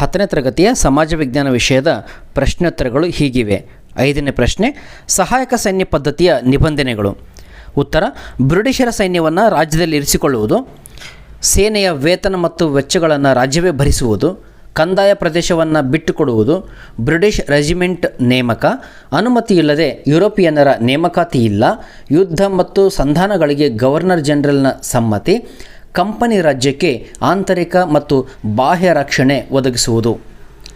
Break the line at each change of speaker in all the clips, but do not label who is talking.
ಹತ್ತನೇ ತರಗತಿಯ ಸಮಾಜ ವಿಜ್ಞಾನ ವಿಷಯದ ಪ್ರಶ್ನೋತ್ತರಗಳು ಹೀಗಿವೆ. ಐದನೇ ಪ್ರಶ್ನೆ, ಸಹಾಯಕ ಸೈನ್ಯ ಪದ್ಧತಿಯ ನಿಬಂಧನೆಗಳು. ಉತ್ತರ, ಬ್ರಿಟಿಷರ ಸೈನ್ಯವನ್ನು ರಾಜ್ಯದಲ್ಲಿ ಇರಿಸಿಕೊಳ್ಳುವುದು. ಸೇನೆಯ ವೇತನ ಮತ್ತು ವೆಚ್ಚಗಳನ್ನು ರಾಜ್ಯವೇ ಭರಿಸುವುದು. ಕಂದಾಯ ಪ್ರದೇಶವನ್ನು ಬಿಟ್ಟುಕೊಡುವುದು. ಬ್ರಿಟಿಷ್ ರೆಜಿಮೆಂಟ್ ನೇಮಕ. ಅನುಮತಿ ಇಲ್ಲದೆ ಯುರೋಪಿಯನ್ನರ ನೇಮಕಾತಿ ಇಲ್ಲ. ಯುದ್ಧ ಮತ್ತು ಸಂಧಾನಗಳಿಗೆ ಗವರ್ನರ್ ಜನರಲ್ನ ಸಮ್ಮತಿ. ಕಂಪನಿ ರಾಜ್ಯಕ್ಕೆ ಆಂತರಿಕ ಮತ್ತು ಬಾಹ್ಯ ರಕ್ಷಣೆ ಒದಗಿಸುವುದು.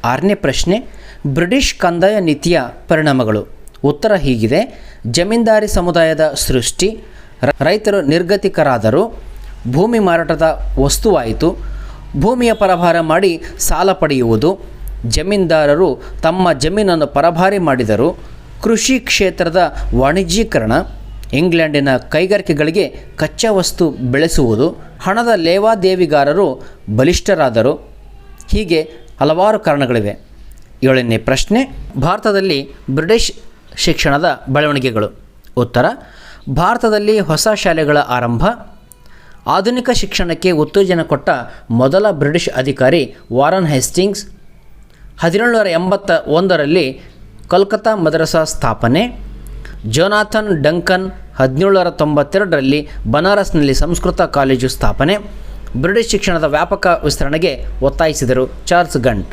ಆರನೇ ಪ್ರಶ್ನೆ, ಬ್ರಿಟಿಷ್ ಕಂದಾಯ ನೀತಿಯ ಪರಿಣಾಮಗಳು. ಉತ್ತರ ಹೀಗಿದೆ, ಜಮೀನ್ದಾರಿ ಸಮುದಾಯದ ಸೃಷ್ಟಿ, ರೈತರು ನಿರ್ಗತಿಕರಾದರು, ಭೂಮಿ ಮಾರಾಟದ ವಸ್ತುವಾಯಿತು, ಭೂಮಿಯ ಪರಭಾರ ಮಾಡಿ ಸಾಲ ಪಡೆಯುವುದು, ಜಮೀನ್ದಾರರು ತಮ್ಮ ಜಮೀನನ್ನು ಪರಭಾರಿ ಮಾಡಿದರು, ಕೃಷಿ ಕ್ಷೇತ್ರದ ವಾಣಿಜ್ಯೀಕರಣ ಇಂಗ್ಲೆಂಡಿನ ಕೈಗಾರಿಕೆಗಳಿಗೆ ಕಚ್ಚಾ ವಸ್ತು ಬೆಳೆಸುವುದು ಹಣದ ಲೇವಾದೇವಿಗಾರರು ಬಲಿಷ್ಠರಾದರು. ಹೀಗೆ ಹಲವಾರು ಕಾರಣಗಳಿವೆ. ಏಳನೇ ಪ್ರಶ್ನೆ, ಭಾರತದಲ್ಲಿ ಬ್ರಿಟಿಷ್ ಶಿಕ್ಷಣದ ಬೆಳವಣಿಗೆಗಳು. ಉತ್ತರ, ಭಾರತದಲ್ಲಿ ಹೊಸ ಶಾಲೆಗಳ ಆರಂಭ. ಆಧುನಿಕ ಶಿಕ್ಷಣಕ್ಕೆ ಉತ್ತೇಜನ ಕೊಟ್ಟ ಮೊದಲ ಬ್ರಿಟಿಷ್ ಅಧಿಕಾರಿ ವಾರನ್ ಹೆಸ್ಟಿಂಗ್ಸ್. ಹದಿನೇಳುನೂರ ಎಂಬತ್ತ ಒಂದರಲ್ಲಿ ಕೋಲ್ಕತ್ತಾ ಮದ್ರಸಾ ಸ್ಥಾಪನೆ. ಜೋನಾಥನ್ ಡಂಕನ್ ಹದಿನೇಳುನೂರ ತೊಂಬತ್ತೆರಡರಲ್ಲಿ ಬನಾರಸ್ನಲ್ಲಿ ಸಂಸ್ಕೃತ ಕಾಲೇಜು ಸ್ಥಾಪನೆ. ಬ್ರಿಟಿಷ್ ಶಿಕ್ಷಣದ ವ್ಯಾಪಕ ವಿಸ್ತರಣೆಗೆ ಒತ್ತಾಯಿಸಿದರು ಚಾರ್ಲ್ಸ್ ಗಂಟ್.